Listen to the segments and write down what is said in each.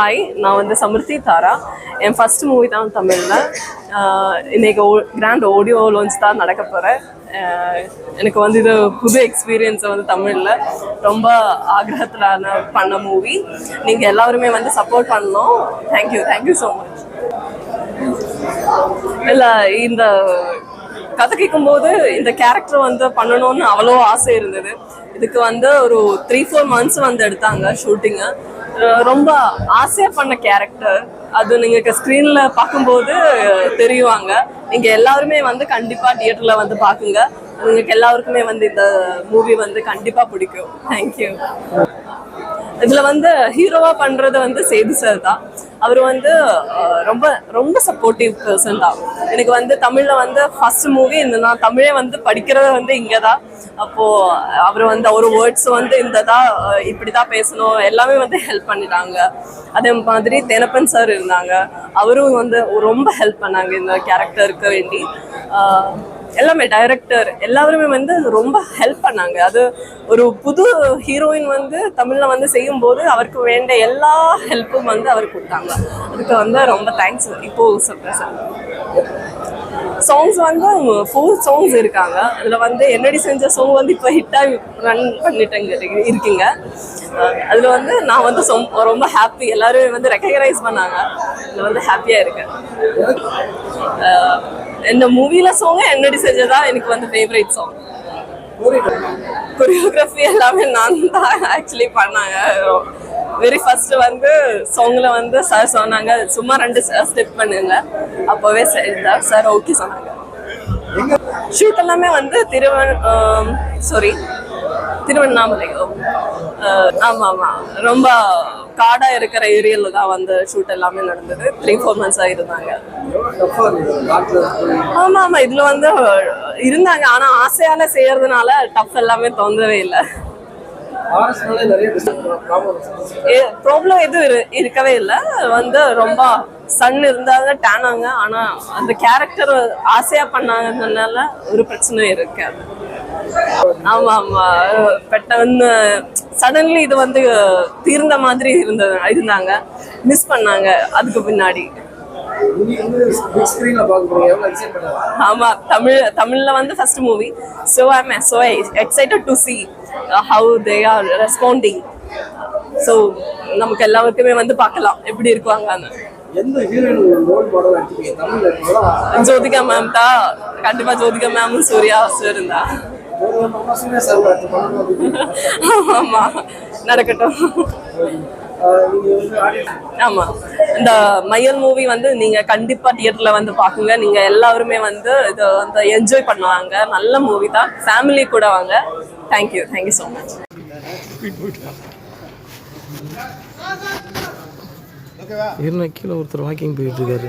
Hi நான் வந்து சமிருத்தி தாரா. என் first movie தான் தமிழில். இன்னைக்கு கிராண்ட் ஆடியோ லான்ச் தான் நடக்க போகிறேன் எனக்கு வந்து இது புது எக்ஸ்பீரியன்ஸை வந்து தமிழில். ரொம்ப ஆக்ரகத்தில் பண்ண மூவி நீங்கள் எல்லாருமே வந்து சப்போர்ட் பண்ணணும். தேங்க்யூ தேங்க்யூ ஸோ மச் இல்லை இந்த கதை கேட்கும்போது இந்த கேரக்டர் வந்து பண்ணணும்னு அவ்வளோ ஆசை இருந்தது. இதுக்கு வந்து ஒரு த்ரீ ஃபோர் மந்த்ஸ் வந்து எடுத்தாங்க ஷூட்டிங்கு ரொம்ப ஆசையாக பண்ண கேரக்டர் அது நீங்கள் ஸ்க்ரீனில் பார்க்கும்போது தெரியுவாங்க. நீங்கள் எல்லாருமே வந்து கண்டிப்பாக தியேட்டரில் வந்து பார்க்குங்க. உங்களுக்கு எல்லாருக்குமே வந்து இந்த மூவி வந்து கண்டிப்பாக பிடிக்கும். தேங்க்யூ இதுல வந்து ஹீரோவா பண்றது வந்து சேது சார் தான். அவர் வந்து ரொம்ப ரொம்ப சப்போர்ட்டிவ் பர்சன் தான். எனக்கு வந்து தமிழ்ல வந்து ஃபர்ஸ்ட் மூவி இந்த நான் தமிழே வந்து படிக்கிறது வந்து இங்கே தான் அப்போ அவர் வந்து அவர் வேர்ட்ஸ் வந்து இந்த தான் இப்படிதான் பேசணும். எல்லாமே வந்து ஹெல்ப் பண்ணிட்டாங்க. அதே மாதிரி தெனப்பன் சார் இருந்தாங்க. அவரும் வந்து ரொம்ப ஹெல்ப் பண்ணாங்க இந்த கேரக்டருக்கு வேண்டி. எல்லாமே டைரக்டர் எல்லாருமே வந்து ரொம்ப ஹெல்ப் பண்ணாங்க. அது ஒரு புது ஹீரோயின் வந்து தமிழில் வந்து செய்யும்போது அவருக்கு வேண்ட எல்லா ஹெல்ப்பும் வந்து அவர் கொடுத்தாங்க. அதுக்கு வந்து ரொம்ப தேங்க்ஸ் இப்போது சொல்கிறேன் சார் சாங்ஸ் வந்து ஃபோர் சாங்ஸ் இருக்காங்க. அதில் வந்து என்னடி செஞ்ச சாங் வந்து இப்போ ஹிட்டாக ரன் பண்ணிட்டேங்க இருக்கீங்க. அதில் வந்து நான் வந்து சொம்- ரொம்ப ஹாப்பி எல்லோரும் வந்து ரெக்கக்னைஸ் பண்ணாங்க. அதில் வந்து ஹாப்பியாக இருக்கேன். இந்த மூவில சாங் என்னடி செஞ்சதா? எனக்கு வந்து ஃபேவரட் சாங் கொரியோகிராஃபி எல்லாமே நான் தான் ஆக்சுவலி பண்ணாங்க. வெரி ஃபர்ஸ்ட் வந்து சாங்ல வந்து சார் சொன்னாங்க சும்மா ரெண்டு ஸ்டெப் பண்ணுங்க. அப்போவே சார் சார் ஓகே சொன்னாங்க. ஷூட் எல்லாமே வந்து திருவன் சாரி திருவண்ணாமலையோ? ஆமாம் ஆமா ஆமா. ரொம்ப காடாக இருக்கிற ஏரியால தான் வந்து ஷூட் எல்லாமே நடந்தது. த்ரீ ஃபோர் மந்த்ஸ் இருந்தாங்க. ஆமாம் ஆமாம் இதில் வந்து இருந்தாங்க. ஆனால் ஆசையால் செய்யறதுனால டஃப் எல்லாமே தோன்றவே இல்லை. ப்ராப்ளம் எதுவும் இரு- இருக்கவே இல்லை. வந்து ரொம்ப சன் இருந்தாங்க டேனாங்க ஆனால் அந்த கேரக்டர் ஆசையாக பண்ணாங்கனால ஒரு பிரச்சனையும் இருக்காது ஆமா ஆமா பெட்டன்னு சடன்லி இது வந்து தீர்ந்த மாதிரி இருந்த இருந்தாங்க. மிஸ் பண்ணாங்க அதுக்கு பின்னாடி. ஆமா தமிழ் தமிழ்ல வந்து first movie so I I'm so excited to see how they are responding so நமக்கு எல்லாருக்குமே வந்து பார்க்கலாம் எப்படி இருக்குவாங்கன்னு எந்த ஹீரோயின் ரோல் மாடல் தமிழ்ல ஜோதிகா மேம் தான். கண்டிப்பா ஜோதிகா மேமும் சூர்யா சார் இருந்தா. ஆமா நடக்கட்டும். ஆமா. இந்த மையல் மூவி வந்து நீங்க கண்டிப்பா தியேட்டர்ல வந்து பாக்குங்க நீங்க எல்லாருமே வந்து இதை வந்து என்ஜாய் பண்ணுவாங்க. நல்ல மூவி தான். ஃபேமிலி கூட வாங்க. தேங்க்யூ தேங்க்யூ ஸோ மச் இருந்த கீழே ஒருத்தர் வாக்கிங் போயிட்டு இருக்காரு.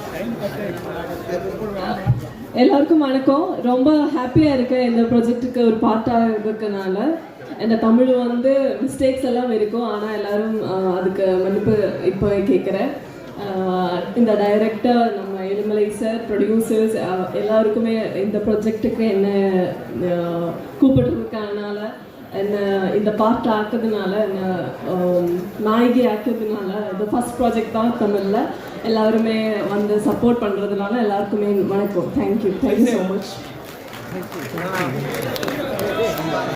எல்லாருக்கும் வணக்கம். ரொம்ப ஹாப்பியாக இருக்கேன் இந்த ப்ராஜெக்ட்டுக்கு ஒரு பார்ட்டாக இருக்கனால இந்த தமிழ் வந்து மிஸ்டேக்ஸ் எல்லாம் இருக்கும். ஆனால் எல்லாரும் அதுக்கு மன்னிப்பு இப்போ கேட்குறேன் இந்த டைரக்டர் நம்ம எலிமலை சார் ப்ரொடியூசர்ஸ் எல்லாருக்குமே இந்த ப்ரொஜெக்ட்டுக்கு என்ன ஆஹ், கூப்பிட்டுருக்கனால என்ன இந்த பார்ட் ஆக்குறதுனால என்ன நாயகி ஆக்குறதுனால இது ஃபர்ஸ்ட் ப்ராஜெக்ட் தான் தமிழில். எல்லாருமே வந்து சப்போர்ட் பண்ணுறதுனால எல்லாருக்குமே வணக்கம். Thank you thank you so much